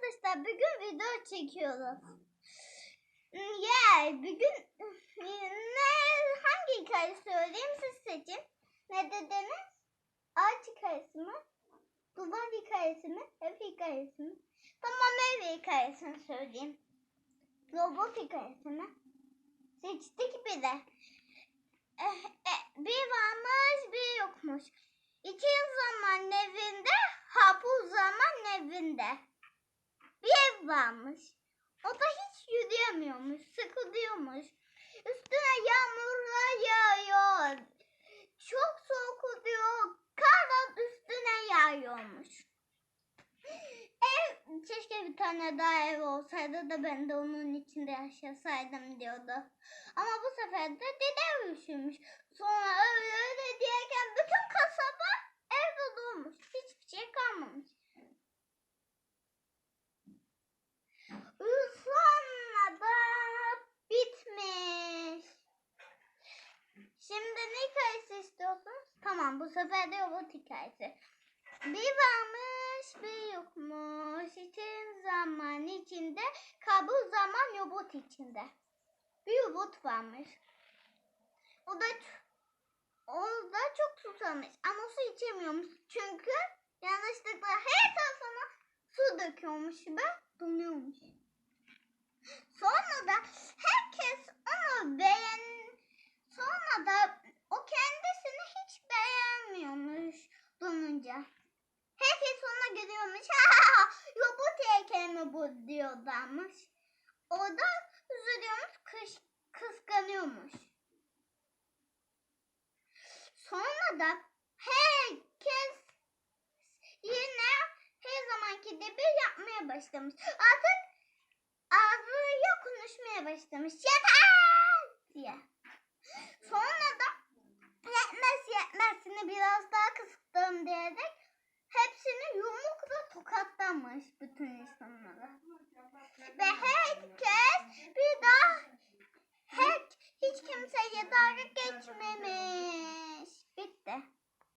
Arkadaşlar bugün video çekiyoruz. Yeah, bugün ne hangi hikaye söyleyeyim siz seçin. Ne dediniz? Ağaç hikayesi mi? Duvar hikayesi mi? Ev hikayesi mi? Tamam ev hikayesini söyleyeyim. Robot hikayesi mi? Seçtik bir de. Eh, eh, bir varmış bir yokmuş. İki zaman evinde, hapur zaman evinde. Bir ev varmış. O da hiç yürüyemiyormuş, sıkılıyormuş. Üstüne yağmurlar yağıyor. Çok soğuk oluyor. Kar da üstüne yağıyormuş. Ev, keşke bir tane daha ev olsaydı da ben de onun içinde yaşasaydım diyordu. Ama bu sefer de dede üşümüş. Sonra öyle öyle Tamam bu sefer de robot hikayesi. Bir varmış bir yokmuş. İçin zaman içinde kabul zaman robot içinde. Bir robot varmış. O da o da çok susamış ama su içemiyormuş. Çünkü yanlışlıkla her tarafına su döküyormuş ve donuyormuş. Sonra da herkes onu beğen sonra da o kendisini hiç beğenmiyormuş donunca. Ha robot heykeli mi bu diyorlarmış. O da üzülüyormuş, kış, kıskanıyormuş. Sonra da herkes yine her zamanki gibi yapmaya başlamış. Artık ağzıyla konuşmaya başlamış. Yeter! Tamamlamış between